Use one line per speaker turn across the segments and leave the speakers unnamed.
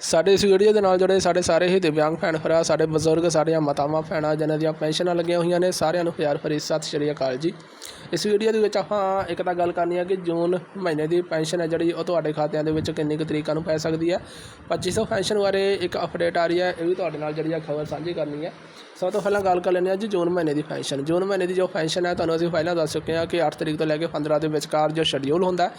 ਸਾਡੇ ਇਸ ਵੀਡੀਓ ਦੇ ਨਾਲ ਜੁੜੇ ਸਾਡੇ ਸਾਰੇ ਹੀ ਦਿਵਿਆਂਗ ਭੈਣ ਭਰਾ, ਸਾਡੇ ਬਜ਼ੁਰਗ, ਸਾਡੀਆਂ ਮਾਤਾਵਾਂ, ਭੈਣਾਂ, ਜਿਨ੍ਹਾਂ ਦੀਆਂ ਪੈਨਸ਼ਨਾਂ ਲੱਗੀਆਂ ਹੋਈਆਂ ਨੇ, ਸਾਰਿਆਂ ਨੂੰ ਪਿਆਰ ਭਰੀ ਸਤਿ ਸ਼੍ਰੀ ਅਕਾਲ ਜੀ। ਇਸ ਵੀਡੀਓ ਦੇ ਵਿੱਚ ਆਪਾਂ ਇੱਕ ਤਾਂ ਗੱਲ ਕਰਨੀ ਹੈ ਕਿ ਜੂਨ ਮਹੀਨੇ ਦੀ ਪੈਨਸ਼ਨ ਹੈ ਜਿਹੜੀ, ਉਹ ਤੁਹਾਡੇ ਖਾਤਿਆਂ ਦੇ ਵਿੱਚ ਕਿੰਨੀ ਕੁ ਤਰੀਕਾਂ ਨੂੰ ਪੈ ਸਕਦੀ ਹੈ। 2500 ਪੈਨਸ਼ਨ ਬਾਰੇ ਇੱਕ ਅਪਡੇਟ ਆ ਰਹੀ ਹੈ, ਇਹ ਵੀ ਤੁਹਾਡੇ ਨਾਲ ਜਿਹੜੀ ਆ ਖਬਰ ਸਾਂਝੀ ਕਰਨੀ ਹੈ। ਸਭ ਤੋਂ ਪਹਿਲਾਂ ਗੱਲ ਕਰ ਲੈਂਦੇ ਹਾਂ ਜੀ ਜੂਨ ਮਹੀਨੇ ਦੀ ਪੈਨਸ਼ਨ। ਜੂਨ ਮਹੀਨੇ ਦੀ ਜੋ ਪੈਨਸ਼ਨ ਹੈ, ਤੁਹਾਨੂੰ ਅਸੀਂ ਪਹਿਲਾਂ ਦੱਸ ਚੁੱਕੇ ਹਾਂ ਕਿ 8 ਤਰੀਕ ਤੋਂ ਲੈ ਕੇ 15 ਦੇ ਵਿਚਕਾਰ ਜੋ ਸ਼ਡਿਊਲ ਹੁੰਦਾ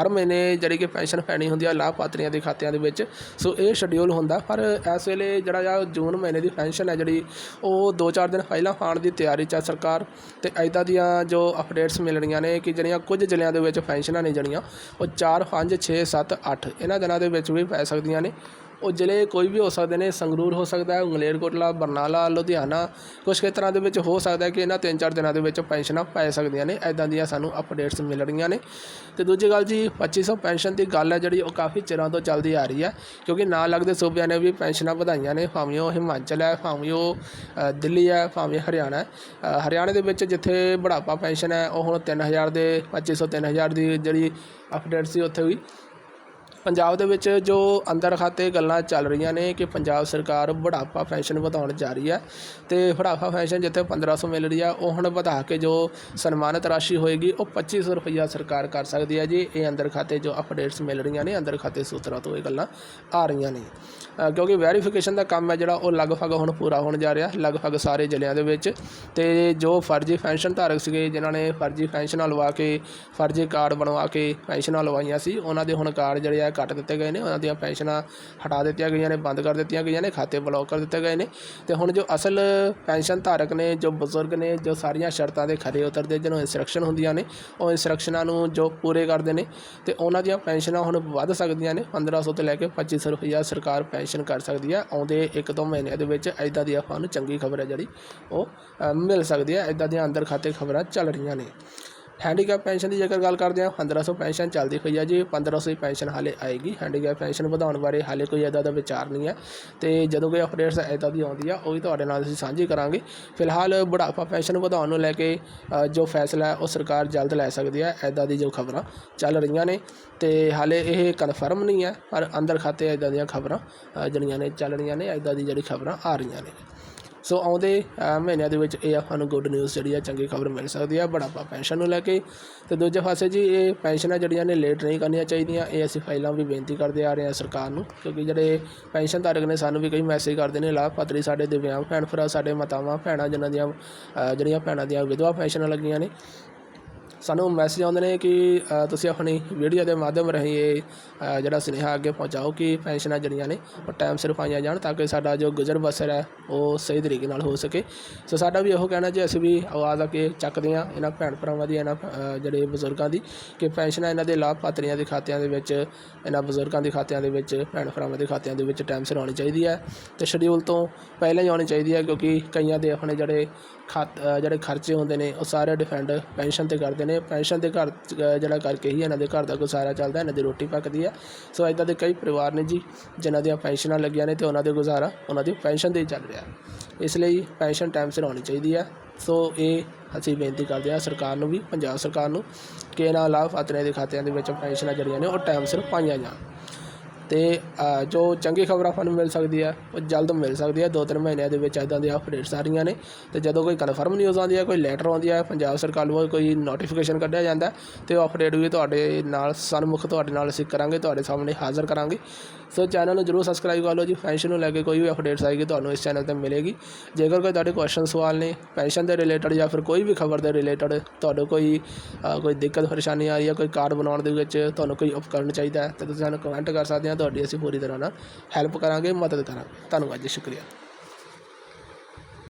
ਹਰ ਮਹੀਨੇ ਜਿਹੜੀ ਕਿ ਪੈਨਸ਼ਨ ਪੈਣੀ ਹੁੰਦੀ ਹੈ ਲਾਭਪਾਤਰੀਆਂ ਦੇ ਖਾਤਿਆਂ ਦੇ ਵਿੱਚ। ਸੋ ਇਹ ਸ਼ਡਿਊਲ ਹੁੰਦਾ, ਪਰ ਇਸ ਵੇਲੇ ਜਿਹੜਾ ਆ ਜੂਨ ਮਹੀਨੇ ਦੀ ਪੈਨਸ਼ਨ ਹੈ ਜਿਹੜੀ, ਉਹ 2-4 ਦਿਨ ਪਹਿਲਾਂ ਪਾਉਣ ਦੀ ਤਿਆਰੀ 'ਚ ਆ ਸਰਕਾਰ, ਤੇ ਐਦਾਂ ਦੀਆਂ ਜੋ ਅਪਡੇਟਸ ਮਿਲਣੀਆਂ ਨੇ ਕਿ ਜਿਹੜੀਆਂ ਕੁਝ ਜ਼ਿਲ੍ਹਿਆਂ ਦੇ ਵਿੱਚ ਪੈਨਸ਼ਨਾਂ ਨੇ ਜਿਹੜੀਆਂ, ਉਹ 4 5 6 7 8 ਇਹਨਾਂ ਦਿਨਾਂ ਦੇ ਵਿੱਚ ਵੀ ਪੈ ਸਕਦੀਆਂ ਨੇ। ਉਹ ਜ਼ਿਲ੍ਹੇ ਕੋਈ ਵੀ ਹੋ ਸਕਦੇ ਨੇ ਸੰਗਰੂਰ ਹੋ ਸਕਦਾ ਹੈ ਮਲੇਰਕੋਟਲਾ ਬਰਨਾਲਾ ਲੁਧਿਆਣਾ ਕੁਛ ਖੇਤਰਾਂ ਦੇ ਵਿੱਚ ਹੋ ਸਕਦਾ ਕਿ ਇਹਨਾਂ ਤਿੰਨ ਚਾਰ ਦਿਨਾਂ ਦੇ ਵਿੱਚ ਪੈਨਸ਼ਨਾਂ ਪੈ ਸਕਦੀਆਂ ਨੇ ਐਦਾਂ ਦੀਆਂ ਸਾਨੂੰ ਅਪਡੇਟਸ ਮਿਲ ਰਹੀਆਂ ਨੇ। ਤੇ ਦੂਜੀ ਗੱਲ ਜੀ 2500 ਪੈਨਸ਼ਨ ਦੀ ਗੱਲ ਹੈ ਜਿਹੜੀ ਉਹ ਕਾਫੀ ਚਿਰਾਂ ਤੋਂ ਚੱਲਦੀ ਆ ਰਹੀ ਹੈ ਕਿਉਂਕਿ ਨਾਲ ਲੱਗਦੇ ਸੂਬਿਆਂ ਨੇ ਵੀ ਪੈਨਸ਼ਨਾਂ ਵਧਾਈਆਂ ਨੇ ਭਾਵੇਂ ਉਹ ਹਿਮਾਚਲ ਹੈ ਭਾਵੇਂ ਉਹ ਦਿੱਲੀ ਹੈ ਭਾਵੇਂ ਹਰਿਆਣਾ ਹੈ। ਅ, ਹਰਿਆਣੇ ਦੇ ਵਿੱਚ ਜਿੱਥੇ ਬੁਢਾਪਾ ਪੈਨਸ਼ਨ ਹੈ ਉਹ ਹੁਣ 3000 ਦੇ 2500 3000 ਦੀ ਜਿਹੜੀ ਅਪਡੇਟ ਸੀ ਉੱਥੇ ਵੀ ਪੰਜਾਬ ਦੇ ਵਿੱਚ ਜੋ ਅੰਦਰ ਖਾਤੇ ਗੱਲਾਂ ਚੱਲ ਰਹੀਆਂ ਨੇ ਕਿ ਪੰਜਾਬ ਸਰਕਾਰ ਬੁਢਾਪਾ ਪੈਨਸ਼ਨ ਵਧਾਉਣ ਜਾ ਰਹੀ ਹੈ ਤੇ ਬੁਢਾਪਾ ਪੈਨਸ਼ਨ ਜਿੱਥੇ 1500 ਮਿਲ ਰਹੀ ਆ, ਉਹ ਹੁਣ ਵਧਾ ਕੇ ਜੋ ਸਨਮਾਨਿਤ ਰਾਸ਼ੀ ਹੋਏਗੀ, ਉਹ 2500 ਰੁਪਈਆ ਸਰਕਾਰ ਕਰ ਸਕਦੀ ਹੈ ਜੀ। ਇਹ ਅੰਦਰ ਖਾਤੇ ਜੋ ਅਪਡੇਟਸ ਮਿਲ ਰਹੀਆਂ ਨੇ, ਅੰਦਰ ਖਾਤੇ ਸੂਤਰਾਂ ਤੋਂ ਇਹ ਗੱਲਾਂ ਆ ਰਹੀਆਂ ਨੇ। ਕਿਉਂਕਿ ਵੈਰੀਫਿਕੇਸ਼ਨ ਦਾ ਕੰਮ ਹੈ ਜਿਹੜਾ, ਉਹ ਲਗਭਗ ਹੁਣ ਪੂਰਾ ਹੋਣ ਜਾ ਰਿਹਾ, ਲਗਭਗ ਸਾਰੇ ਜ਼ਿਲ੍ਹਿਆਂ ਦੇ ਵਿੱਚ। ਤੇ ਜੋ ਫਰਜ਼ੀ ਪੈਨਸ਼ਨ ਧਾਰਕ ਸੀਗੇ, ਜਿਨ੍ਹਾਂ ਨੇ ਫਰਜ਼ੀ ਪੈਨਸ਼ਨਾਂ ਲਵਾ ਕੇ, ਫਰਜ਼ੀ ਕਾਰਡ ਬਣਵਾ ਕੇ ਪੈਨਸ਼ਨਾਂ ਲਵਾਈਆਂ ਸੀ, ਉਹਨਾਂ ਦੇ ਹੁਣ ਕਾਰਡ ਜਿਹੜੇ ਆ ਕੱਟ ਦਿੱਤੇ ਗਏ ਨੇ, ਉਹਨਾਂ ਦੀਆਂ ਪੈਨਸ਼ਨਾਂ ਹਟਾ ਦਿੱਤੀਆਂ ਗਈਆਂ ਨੇ, ਬੰਦ ਕਰ ਦਿੱਤੀਆਂ ਗਈਆਂ ਨੇ, ਖਾਤੇ ਬਲੌਕ ਕਰ ਦਿੱਤੇ ਗਏ ਨੇ। ਤੇ ਹੁਣ ਜੋ ਅਸਲ ਪੈਨਸ਼ਨ ਧਾਰਕ ਨੇ, ਜੋ ਬਜ਼ੁਰਗ ਨੇ, ਜੋ ਸਾਰੀਆਂ ਸ਼ਰਤਾਂ ਦੇ ਖਰੇ ਉਤਰਦੇ, ਜਿਹਨੂੰ ਇਨਸਟਰਕਸ਼ਨ ਹੁੰਦੀਆਂ ਨੇ, ਉਹ ਇਨਸਟਰਕਸ਼ਨਾਂ ਨੂੰ ਜੋ ਪੂਰੇ ਕਰਦੇ ਨੇ, ਤੇ ਉਹਨਾਂ ਦੀਆਂ ਪੈਨਸ਼ਨਾਂ ਹੁਣ ਵੱਧ ਸਕਦੀਆਂ ਨੇ। 1500 ਤੋਂ ਲੈ ਕੇ 2500 ਰੁਪਈਆ ਸਰਕਾਰ ਪੈਨਸ਼ਨ ਕਰ ਸਕਦੀ ਹੈ। ਆਉਂਦੇ ਇੱਕ ਦੋ ਮਹੀਨਿਆਂ ਦੇ ਵਿੱਚ ਐਦਾਂ ਦੀ ਆਪਾਂ ਨੂੰ ਚੰਗੀ ਖਬਰ ਹੈ ਜਿਹੜੀ, ਉਹ ਮਿਲ ਸਕਦੀ ਹੈ। ਐਦਾਂ ਦੀਆਂ ਅੰਦਰ ਖਾਤੇ ਖਬਰਾਂ ਚੱਲ ਰਹੀਆਂ ਨੇ। ਹੈਂਡੀਕੈਪ ਪੈਨਸ਼ਨ ਦੀ ਜੇਕਰ ਗੱਲ ਕਰਦੇ ਹਾਂ 1500 ਪੈਨਸ਼ਨ ਚੱਲਦੀ ਪਈ ਹੈ ਜੀ 1500 ਦੀ ਪੈਨਸ਼ਨ ਹਾਲੇ ਆਏਗੀ। ਹੈਂਡੀਕੈਪ ਪੈਨਸ਼ਨ ਵਧਾਉਣ ਬਾਰੇ ਹਾਲੇ ਕੋਈ ਐਦਾਂ ਦਾ ਵਿਚਾਰ ਨਹੀਂ ਹੈ। ਤੇ ਜਦੋਂ ਕੋਈ ਅਪਡੇਟਸ ਐਦਾਂ ਦੀ ਆਉਂਦੀ ਆ, ਉਹ ਵੀ ਤੁਹਾਡੇ ਨਾਲ ਅਸੀਂ ਸਾਂਝੀ ਕਰਾਂਗੇ। ਫਿਲਹਾਲ ਬੁਢਾਪਾ ਪੈਨਸ਼ਨ ਵਧਾਉਣ ਨੂੰ ਲੈ ਕੇ ਜੋ ਫੈਸਲਾ ਹੈ, ਉਹ ਸਰਕਾਰ ਜਲਦ ਲੈ ਸਕਦੀ ਹੈ ਐਦਾਂ ਦੀ ਜੋ ਖਬਰਾਂ ਚੱਲ ਰਹੀਆਂ ਨੇ। ਤੇ ਹਾਲੇ ਇਹ ਕਨਫਰਮ ਨਹੀਂ ਹੈ, ਪਰ ਅੰਦਰ ਖਾਤੇ ਐਦਾਂ ਦੀਆਂ ਖਬਰਾਂ ਜਿਹੜੀਆਂ ਨੇ, ਚੱਲ ਰਹੀਆਂ ਨੇ ਐਦਾਂ ਦੀ ਜਿਹੜੀ ਖਬਰਾਂ ਆ ਰਹੀਆਂ ਨੇ। ਸੋ ਆਉਂਦੇ ਮਹੀਨਿਆਂ ਦੇ ਵਿੱਚ ਇਹ ਆਪਾਂ ਨੂੰ ਗੁੱਡ ਨਿਊਜ਼ ਜਿਹੜੀ ਆ, ਚੰਗੀ ਖਬਰ ਮਿਲ ਸਕਦੀ ਆ ਬੁਢਾਪਾ ਪੈਨਸ਼ਨ ਨੂੰ ਲੈ ਕੇ ਤੇ ਦੂਜੇ ਪਾਸੇ ਜੀ, ਇਹ ਪੈਨਸ਼ਨਾਂ ਜਿਹੜੀਆਂ ਨੇ ਲੇਟ ਨਹੀਂ ਕਰਨੀਆਂ ਚਾਹੀਦੀਆਂ। ਇਹ ਅਸੀਂ ਪਹਿਲਾਂ ਵੀ ਬੇਨਤੀ ਕਰਦੇ ਆ ਰਹੇ ਹਾਂ ਸਰਕਾਰ ਨੂੰ, ਕਿਉਂਕਿ ਜਿਹੜੇ ਪੈਨਸ਼ਨ ਧਾਰਕ ਨੇ, ਸਾਨੂੰ ਵੀ ਕਈ ਮੈਸੇਜ ਕਰਦੇ ਨੇ, ਲਾਭਪਾਤਰੀ ਸਾਡੇ ਦਿਵਿਆਂਗ ਭੈਣ ਭਰਾ, ਸਾਡੇ ਮਾਤਾਵਾਂ, ਭੈਣਾਂ ਜਿਨ੍ਹਾਂ ਦੀਆਂ ਜਿਹੜੀਆਂ ਭੈਣਾਂ ਦੀਆਂ ਵਿਧਵਾ ਪੈਨਸ਼ਨਾਂ ਲੱਗੀਆਂ ਨੇ। ਸਾਨੂੰ ਮੈਸੇਜ ਆਉਂਦੇ ਨੇ ਕਿ ਤੁਸੀਂ ਆਪਣੀ ਵੀਡੀਓ ਦੇ ਮਾਧਿਅਮ ਰਾਹੀਂ ਇਹ ਅ, ਜਿਹੜਾ ਸੁਨੇਹਾ ਅੱਗੇ ਪਹੁੰਚਾਓ ਕਿ ਪੈਨਸ਼ਨਾਂ ਜਿਹੜੀਆਂ ਨੇ ਉਹ ਟਾਈਮ ਸਿਰ ਪਾਈਆਂ ਜਾਣ ਤਾਂ ਕਿ ਸਾਡਾ ਜੋ ਗੁਜ਼ਰ ਬਸਰ ਹੈ ਉਹ ਸਹੀ ਤਰੀਕੇ ਨਾਲ ਹੋ ਸਕੇ। ਸੋ ਸਾਡਾ ਵੀ ਇਹੋ ਕਹਿਣਾ ਜੀ ਅਸੀਂ ਵੀ ਆਵਾਜ਼ ਆ ਕੇ ਚੱਕਦੇ ਹਾਂ ਇਹਨਾਂ ਭੈਣ ਭਰਾਵਾਂ ਦੀ ਇਹਨਾਂ ਅ, ਜਿਹੜੇ ਬਜ਼ੁਰਗਾਂ ਦੀ ਕਿ ਪੈਨਸ਼ਨਾਂ ਇਹਨਾਂ ਦੇ ਲਾਭਪਾਤਰੀਆਂ ਦੇ ਖਾਤਿਆਂ ਦੇ ਵਿੱਚ ਇਹਨਾਂ ਬਜ਼ੁਰਗਾਂ ਦੇ ਖਾਤਿਆਂ ਦੇ ਵਿੱਚ ਭੈਣ ਭਰਾਵਾਂ ਦੇ ਖਾਤਿਆਂ ਦੇ ਵਿੱਚ ਟਾਈਮ ਸਿਰ ਆਉਣੀ ਚਾਹੀਦੀ ਹੈ। ਤੇ ਸ਼ਡਿਊਲ ਤੋਂ ਪਹਿਲਾਂ ਹੀ ਆਉਣੀ ਚਾਹੀਦੀ ਹੈ ਕਿਉਂਕਿ ਕਈਆਂ ਦੇ ਆਪਣੇ ਜਿਹੜੇ ਖਾ ਜਿਹੜੇ ਖਰਚੇ ਹੁੰਦੇ ਨੇ ਉਹ ਸਾਰੇ ਡਿਪੈਂਡ ਪੈਨਸ਼ਨ ਤੇ ਕਰਦੇ ਨੇ। ਪੈਨਸ਼ਨ ਦੇ ਘਰ ਅ, ਜਿਹੜਾ ਕਰਕੇ ਹੀ ਇਹਨਾਂ ਦੇ ਘਰ ਦਾ ਗੁਜ਼ਾਰਾ ਚੱਲਦਾ ਇਹਨਾਂ ਦੀ ਰੋਟੀ ਪੱਕਦੀ ਹੈ ਸੋ ਇਦਾਂ ਦੇ ਕਈ ਪਰਿਵਾਰ ਨੇ ਜੀ ਜਿਨ੍ਹਾਂ ਦੀਆਂ ਪੈਨਸ਼ਨਾਂ ਲੱਗੀਆਂ ਨੇ ਤੇ ਉਹਨਾਂ ਦੇ ਗੁਜ਼ਾਰਾ ਉਹਨਾਂ ਦੀ ਪੈਨਸ਼ਨ ਤੇ ਹੀ ਚੱਲ ਰਿਹਾ। ਇਸ ਲਈ ਪੈਨਸ਼ਨ ਟਾਈਮ ਸਿਰ ਆਉਣੀ ਚਾਹੀਦੀ ਹੈ ਸੋ ਇਹ ਅਸੀਂ ਬੇਨਤੀ ਕਰਦੇ ਹਾਂ ਸਰਕਾਰ ਨੂੰ ਵੀ ਪੰਜਾਬ ਸਰਕਾਰ ਨੂੰ ਕਿ ਇਹਨਾਂ ਲਾਭ ਲਾਭਪਾਤਰੀਆਂ ਦੇ ਖਾਤਿਆਂ ਦੇ ਵਿੱਚ ਪੈਨਸ਼ਨਾਂ ਜਿਹੜੀਆਂ ਨੇ ਉਹ ਟਾਈਮ ਸਿਰ ਪਾਈਆਂ ਜਾਣ। ਅਤੇ ਜੋ ਚੰਗੀ ਖਬਰ ਆਪਾਂ ਨੂੰ ਮਿਲ ਸਕਦੀ ਹੈ ਉਹ ਜਲਦ ਮਿਲ ਸਕਦੀ ਹੈ ਦੋ ਤਿੰਨ ਮਹੀਨਿਆਂ ਦੇ ਵਿੱਚ ਇੱਦਾਂ ਦੀਆਂ ਅਪਡੇਟਸ ਆ ਰਹੀਆਂ ਨੇ। ਅਤੇ ਜਦੋਂ ਕੋਈ ਕਨਫਰਮ ਨਿਊਜ਼ ਆਉਂਦੀ ਹੈ ਕੋਈ ਲੈਟਰ ਆਉਂਦੀ ਹੈ ਪੰਜਾਬ ਸਰਕਾਰ ਵੱਲੋਂ ਕੋਈ ਨੋਟੀਫਿਕੇਸ਼ਨ ਕੱਢਿਆ ਜਾਂਦਾ ਅਤੇ ਉਹ ਅਪਡੇਟ ਵੀ ਤੁਹਾਡੇ ਨਾਲ, ਸਨਮੁਖ ਤੁਹਾਡੇ ਨਾਲ ਅਸੀਂ ਕਰਾਂਗੇ, ਤੁਹਾਡੇ ਸਾਹਮਣੇ ਹਾਜ਼ਰ ਕਰਾਂਗੇ। ਸੋ ਚੈਨਲ ਨੂੰ ਜਰੂਰ ਸਬਸਕ੍ਰਾਈਬ ਕਰ ਲਓ ਜੀ। ਪੈਨਸ਼ਨ ਨੂੰ ਲੈ ਕੇ ਕੋਈ ਵੀ ਅਪਡੇਟਸ ਆਏਗੀ, ਤੁਹਾਨੂੰ ਇਸ ਚੈਨਲ ਤੇ ਮਿਲੇਗੀ। ਜੇਕਰ ਕੋਈ ਤੁਹਾਡੇ ਕੁਐਸਚਨ ਸਵਾਲ ਨੇ ਪੈਨਸ਼ਨ ਦੇ ਰਿਲੇਟਡ ਜਾਂ ਫਿਰ ਕੋਈ ਵੀ ਖਬਰ ਦੇ ਰਿਲੇਟਡ ਤੁਹਾਨੂੰ ਕੋਈ ਕੋਈ ਦਿੱਕਤ, ਪਰੇਸ਼ਾਨੀ ਆ ਰਹੀ ਹੈ ਕੋਈ ਕਾਰਡ ਬਣਾਉਣ ਦੇ ਵਿੱਚ ਤੁਹਾਨੂੰ ਕੋਈ ਉਪਕਰਨ ਚਾਹੀਦਾ ਹੈ, ਤਾਂ ਤੁਸੀਂ ਸਾਨੂੰ ਕਮੈਂਟ ਕਰ ਸਕਦੇ ਹੋ ਤੁਹਾਡੀ ਅਸੀਂ ਪੂਰੀ ਤਰ੍ਹਾਂ ਨਾਲ ਹੈਲਪ ਕਰਾਂਗੇ ਮਦਦ ਕਰਾਂਗੇ। ਧੰਨਵਾਦ ਜੀ ਸ਼ੁਕਰੀਆ।